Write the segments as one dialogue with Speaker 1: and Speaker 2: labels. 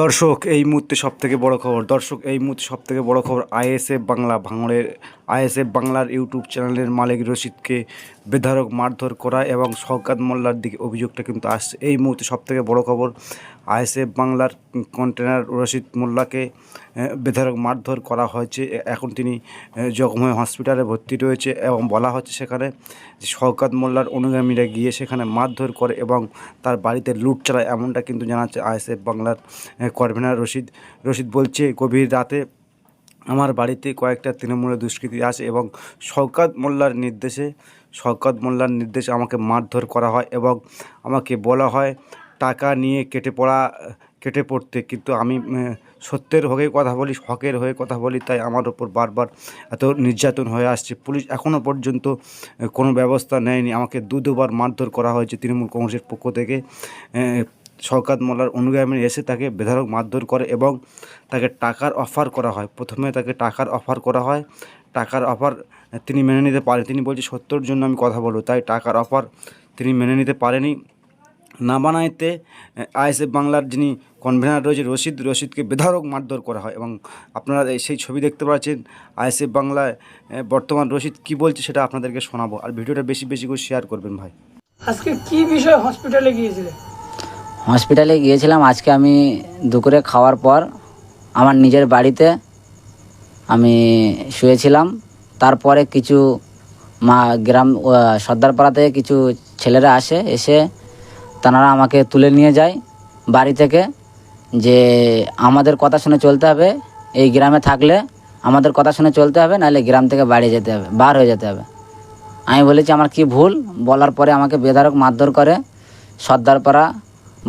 Speaker 1: দর্শক, এই মুহূর্তে সব থেকে বড় খবর। দর্শক, এই মুহূর্তে সব থেকে বড় খবর আইএসএফ বাংলা ভাঙড়ের, আইএসএফ বাংলার ইউটিউব চ্যানেলের মালিক রশিদকে বেধারক মারধর করা এবং শওকাত মোল্লার দিকে অভিযোগটা কিন্তু আসছে। এই মুহূর্তে সব থেকে বড় খবর আইএসএফ বাংলার কন্টেনার রশিদ মোল্লাকে বেধারক মারধর করা হয়েছে। এখন তিনি হয়ে হসপিটালে ভর্তি রয়েছে এবং বলা হচ্ছে সেখানে শওকাত মোল্লার অনুগামীরা গিয়ে সেখানে মারধর করে এবং তার বাড়িতে লুট চালায় এমনটা কিন্তু জানাচ্ছে আইএসএফ বাংলার কনভেনার রশিদ। রশিদ বলছে, গভীর রাতে আমার বাড়িতে কয়েকটা তৃণমূলের দুষ্কৃতী আছে এবং শওকাত মোল্লার নির্দেশে, শওকাত মোল্লার নির্দেশে আমাকে মারধর করা হয় এবং আমাকে বলা হয়, টাকা নিয়ে কেটে পড়া কেটে পড়তে। কিন্তু আমি সত্যের হয়ে কথা বলি, হকের হয়ে কথা বলি, তাই আমার ওপর বারবার এত নির্যাতন হয়ে আসছে। পুলিশ এখনও পর্যন্ত কোনো ব্যবস্থা নেয়নি। আমাকে দু, দুবার মারধর করা হয়েছে তৃণমূল কংগ্রেসের পক্ষ থেকে। শওকাত মোল্লার অনুগামী এসে তাকে বেধারক মারধর করে এবং তাকে টাকার অফার করা হয়। প্রথমে তাকে টাকার অফার করা হয়। টাকার অফার তিনি মেনে নিতে পারেন। তিনি বলছে, সত্যর জন্য আমি কথা বলব। তাই টাকার অফার তিনি মেনে নিতে পারেনি। না বানাইতে আইএসএফ বাংলার যিনি কনভেনার রয়েছে রশিদ। রশিদকে বেধারক মারধর করা হয় এবং আপনারা এই সেই ছবি দেখতে পাচ্ছেন। আইএসএফ বাংলায় বর্তমান রশিদ কি বলছে সেটা আপনাদেরকে শোনাবো। আর ভিডিওটা বেশি বেশি করে শেয়ার করবেন ভাই।
Speaker 2: আজকে কি বিষয়ে হসপিটালে গিয়েছিলে?
Speaker 3: হসপিটালে গিয়েছিলাম। আজকে আমি দুপুরে খাওয়ার পর আমার নিজের বাড়িতে আমি শুয়েছিলাম। তারপরে কিছু মা গ্রাম সর্দারপাড়া থেকে কিছু ছেলেরা আসে এসে তারা আমাকে তুলে নিয়ে যায় বাড়ি থেকে। যে আমাদের কথা শুনে চলতে হবে, এই গ্রামে থাকলে আমাদের কথা শুনে চলতে হবে, নাহলে গ্রাম থেকে বাড়ি যেতে হবে, বার হয়ে যেতে হবে। আমি বলেছি আমার কি ভুল? বলার পরে আমাকে বেধারক মারধর করে সর্দারপাড়া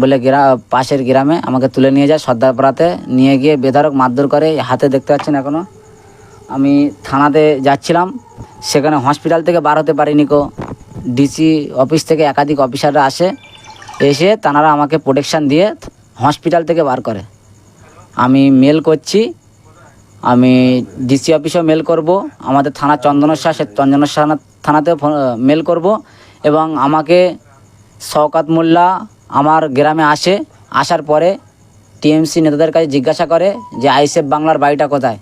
Speaker 3: বলে গ্রা, পাশের গ্রামে আমাকে তুলে নিয়ে যায়। সর্দারপাড়াতে নিয়ে গিয়ে বেধারক মারধর করে হাতে দেখতে পাচ্ছেন এখনও আমি থানাতে যাচ্ছিলাম, সেখানে হসপিটাল থেকে বার হতে পারিনি কো। ডিসি অফিস থেকে একাধিক অফিসাররা আসে, এসে তানারা আমাকে প্রোটেকশান দিয়ে হসপিটাল থেকে বার করে। আমি মেল করছি, আমি ডিসি অফিসেও মেল করব, আমাদের থানা চন্দনেশ্বর সে চন্দনেশ্বর থানাতেও মেল করব এবং আমাকে শওকাত মোল্লা আমার গ্রামে আসে, আসার পরে টিএমসি নেতাদের কাছে জিজ্ঞাসা করে যে আইসেফ বাংলার বাড়িটা কোথায়?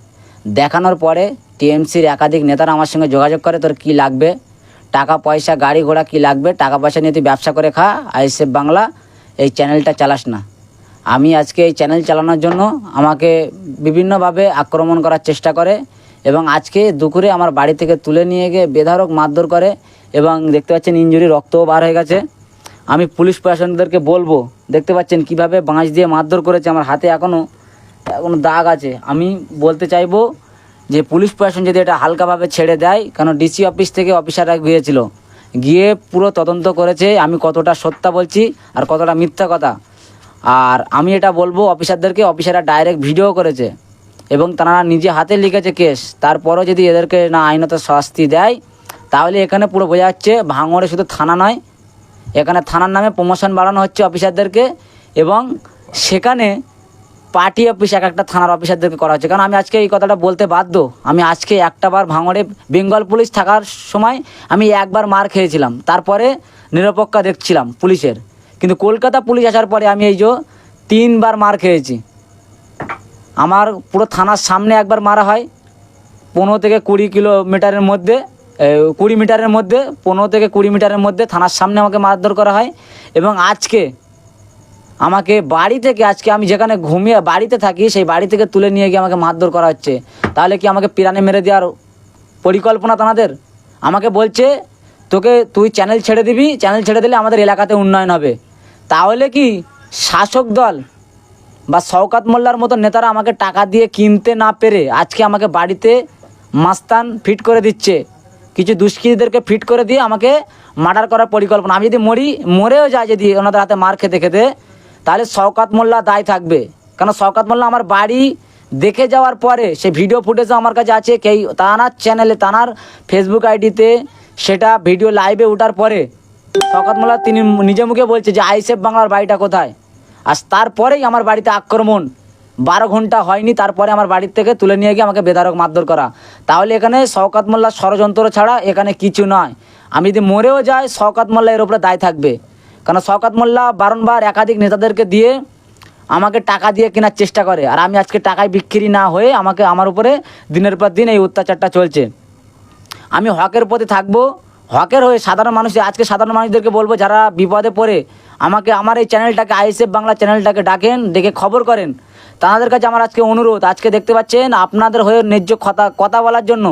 Speaker 3: দেখানোর পরে টিএমসির একাধিক নেতারা আমার সঙ্গে যোগাযোগ করে, তোর কি লাগবে? টাকা, পয়সা, গাড়ি ঘোড়া কি লাগবে? টাকা, পয়সা নিয়ে তুই ব্যবসা করে খা আইসেফ বাংলা, এই চ্যানেলটা চালাস না। আমি আজকে এই চ্যানেল চালানোর জন্য আমাকে বিভিন্নভাবে আক্রমণ করার চেষ্টা করে এবং আজকে দুপুরে আমার বাড়ি থেকে তুলে নিয়ে গিয়ে বেধারক মারধর করে এবং দেখতে পাচ্ছেন ইঞ্জুরি রক্তও বার হয়ে গেছে। আমি পুলিশ প্রশাসনদেরকে বলব, দেখতে পাচ্ছেন কীভাবে বাঁশ দিয়ে মারধর করেছে আমার হাতে এখনও এখনও দাগ আছে। আমি বলতে চাইব যে পুলিশ প্রশাসন যদি এটা হালকাভাবে ছেড়ে দেয় কারণ ডিসি অফিস থেকে অফিসাররা গিয়েছিল। গিয়ে পুরো তদন্ত করেছে, আমি কতটা সত্যা বলছি আর কতটা মিথ্যা কথা। আর আমি এটা বলব, অফিসারদেরকে, অফিসাররা ডাইরেক্ট ভিডিও করেছে এবং তারা নিজে হাতে লিখেছে কেস তারপরও যদি এদেরকে না আইনত শাস্তি দেয়, তাহলে এখানে পুরো বোঝা যাচ্ছে ভাঙড়ে শুধু থানা নয়, এখানে থানার নামে প্রমোশন বাড়ানো হচ্ছে অফিসারদেরকে এবং সেখানে পার্টি অফিস এক একটা থানার অফিসারদেরকে করা হচ্ছে। কারণ আমি আজকে এই কথাটা বলতে বাধ্য। আমি আজকে একটা বার ভাঙড়ে বেঙ্গল পুলিশ থাকার সময় আমি একবার মার খেয়েছিলাম। তারপরে নিরপেক্ষ দেখছিলাম পুলিশের। কিন্তু কলকাতা পুলিশ আসার পরে আমি এই যে তিনবার মার খেয়েছি। আমার পুরো থানার সামনে একবার মারা হয়, পনেরো থেকে কুড়ি কিলোমিটারের মধ্যে কুড়ি মিটারের মধ্যে, পনেরো থেকে কুড়ি মিটারের মধ্যে থানার সামনে আমাকে মারধর করা হয় এবং আজকে আমাকে বাড়ি থেকে, আজকে আমি যেখানে ঘুমিয়ে বাড়িতে থাকি, সেই বাড়ি থেকে তুলে নিয়ে গিয়ে আমাকে মারধর করা হচ্ছে। তাহলে কি আমাকে পিরানে মেরে দেওয়ার পরিকল্পনা তাদের আমাকে বলছে, তোকে তুই চ্যানেল ছেড়ে দিবি চ্যানেল ছেড়ে দিলে আমাদের এলাকাতে উন্নয়ন হবে। তাহলে কি শাসক দল বা শওকাত মোল্লার মতো নেতারা আমাকে টাকা দিয়ে কিনতে না পেরে আজকে আমাকে বাড়িতে মাস্তান ফিট করে দিচ্ছে? কিছু দুষ্কৃতীদেরকে ফিট করে দিয়ে আমাকে মার্ডার করার পরিকল্পনা। আমি যদি মরি, মরেও যাই যদি ওনাদের হাতে মার খেতে খেতে, তাহলে শওকাত মোল্লা দায় থাকবে। কারণ শওকাত মোল্লা আমার বাড়ি দেখে যাওয়ার পরে, সে ভিডিও ফুটেজও আমার কাছে আছে, কেই তানার চ্যানেলে তানার ফেসবুক আইডিতে সেটা ভিডিও লাইভে ওঠার পরে শওকাত মোল্লা তিনি নিজে মুখে বলছে যে আইসেফ বাংলার বাড়িটা কোথায়? আর তারপরেই আমার বাড়িতে আক্রমণ। বারো ঘণ্টা হয়নি, তারপরে আমার বাড়ির থেকে তুলে নিয়ে গিয়ে আমাকে বেদারক মারধর করা। তাহলে এখানে শওকাত মোল্লার ষড়যন্ত্র ছাড়া এখানে কিছু নয়। আমি যদি মরেও যাই শওকাত মোল্লা এর উপরে দায় থাকবে। কারণ শওকাত মোল্লা বারংবার একাধিক নেতাদেরকে দিয়ে আমাকে টাকা দিয়ে কেনার চেষ্টা করে। আর আমি আজকে টাকায় বিক্রি না হয়ে আমাকে, আমার উপরে দিনের পর দিন এই অত্যাচারটা চলছে। আমি হকের পথে থাকব হকের হয়ে সাধারণ মানুষ আজকে সাধারণ মানুষদেরকে বলব, যারা বিপদে পড়ে, আমাকে আমার এই চ্যানেলটাকে, আইএসএফ বাংলা চ্যানেলটাকে ডাকেন ডেকে খবর করেন। তাদের কাছে আমার আজকে অনুরোধ, আজকে দেখতে পাচ্ছেন, আপনাদের হয়ে ন্যায্য কথা কথা বলার জন্য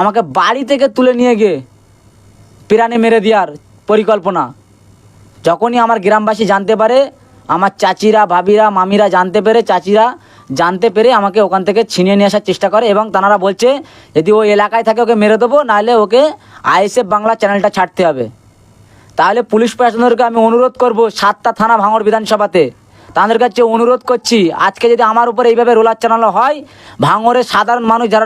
Speaker 3: আমাকে বাড়ি থেকে তুলে নিয়ে গিয়ে পিরানে মেরে দেওয়ার পরিকল্পনা। যখনই আমার গ্রামবাসী জানতে পারে আমার চাচিরা, ভাবিরা, মামিরা জানতে পেরে, চাচিরা জানতে পেরে আমাকে ওখান থেকে ছিনিয়ে নিয়ে আসার চেষ্টা করে এবং তারা বলছে, যদি ওই এলাকায় থাকে ওকে মেরে দেবো, নাহলে ওকে আইএসএফ বাংলা চ্যানেলটা ছাড়তে হবে। তাহলে পুলিশ প্রশাসনদেরকে আমি অনুরোধ করব সাতটা থানা ভাঙড় বিধানসভাতে। তাদের কাছে অনুরোধ করছি, আজকে যদি আমার উপরে এইভাবে রোলার চালানো হয়, ভাঙড়ের সাধারণ মানুষ যারা